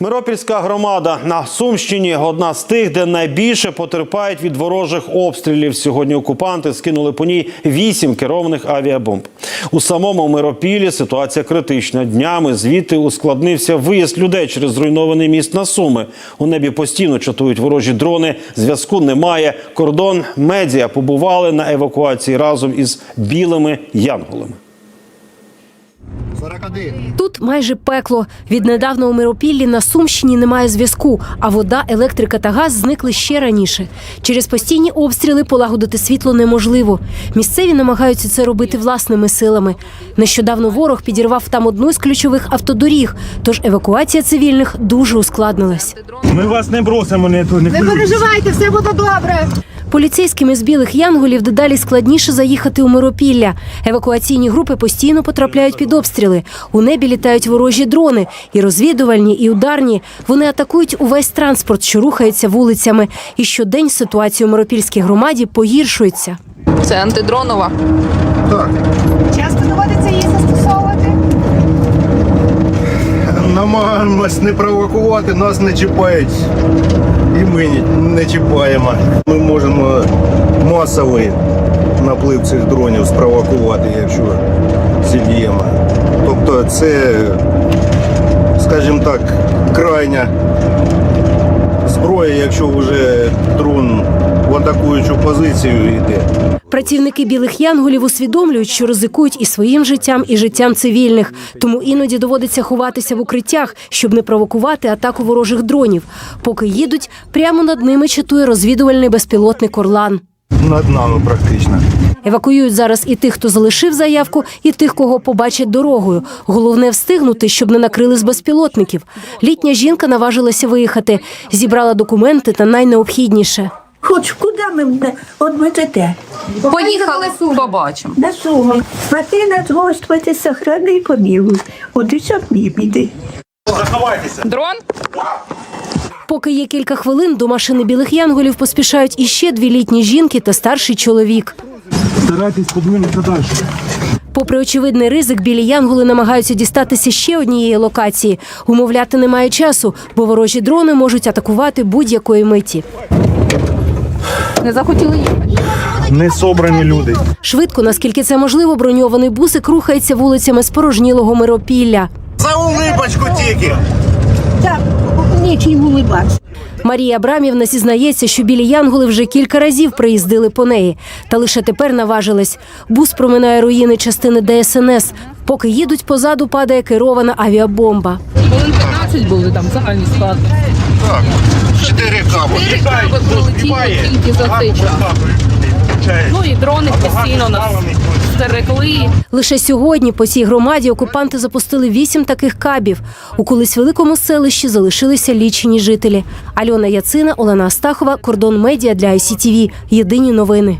Миропільська громада на Сумщині одна з тих, де найбільше потерпають від ворожих обстрілів. Сьогодні окупанти скинули по ній вісім керованих авіабомб. У самому Миропілі ситуація критична. Днями звідти ускладнився виїзд людей через зруйнований міст на Суми. У небі постійно чатують ворожі дрони. Зв'язку немає. Кордон медіа побували на евакуації разом із білими янголами. 41. Тут майже пекло. Віднедавна у Миропіллі на Сумщині немає зв'язку, а вода, електрика та газ зникли ще раніше. Через постійні обстріли полагодити світло неможливо. Місцеві намагаються це робити власними силами. Нещодавно ворог підірвав там одну з ключових автодоріг, тож евакуація цивільних дуже ускладнилась. Ми вас не бросимо, не то не Не переживайте, все буде добре. Поліцейським із білих янголів дедалі складніше заїхати у Миропілля. Евакуаційні групи постійно потрапляють під обстріли. У небі літають ворожі дрони, і розвідувальні, і ударні. Вони атакують увесь транспорт, що рухається вулицями. І щодень ситуація у Миропільській громаді погіршується. Це антидронова. Так. Намагаємось не провокувати, нас не чіпають. І ми не чіпаємо. Ми можемо масовий наплив цих дронів спровокувати, якщо зіб'ємо. Тобто це, скажімо так, крайня зброя, якщо вже дрон в атакуючу позицію йде. Працівники білих янголів усвідомлюють, що ризикують і своїм життям, і життям цивільних. Тому іноді доводиться ховатися в укриттях, щоб не провокувати атаку ворожих дронів. Поки їдуть, прямо над ними чатує розвідувальний безпілотник Орлан. Над нами практично. Евакуюють зараз і тих, хто залишив заявку, і тих, кого побачать дорогою. Головне встигнути, щоб не накрили з безпілотників. Літня жінка наважилася виїхати, зібрала документи та найнеобхідніше. Хоч куди ми мене одведете? Поїхали, побачимо. На суми. Спаси нас, Господи, сохрани і помилуй. От не біди. Дрон? Поки є кілька хвилин, до машини білих янголів поспішають іще дві літні жінки та старший чоловік. старайтесь подвинутися далі. Попри очевидний ризик, білі янголи намагаються дістатися ще однієї локації. Умовляти немає часу, бо ворожі дрони можуть атакувати будь-якої миті. Не захотіли їхати. Не собрані люди. Швидко, наскільки це можливо, броньований бусик рухається вулицями спорожнілого миропілля. За улипочку тільки! Так, нічим улибатися. Марія Абрамівна зізнається, що білі янголи вже кілька разів приїздили по неї, та лише тепер наважились. Бус проминає руїни частини ДСНС. Поки їдуть позаду, падає керована авіабомба. Хвилин 15 були там загальний склад. Так, 4 капи. От прилетіло тільки за цей час. Ну і дрони постійно нас стерегли. Лише сьогодні по цій громаді окупанти запустили вісім таких кабів. У колись великому селищі залишилися лічені жителі. Альона Яцина, Олена Астахова, Кордон Медіа для ICTV. Єдині новини.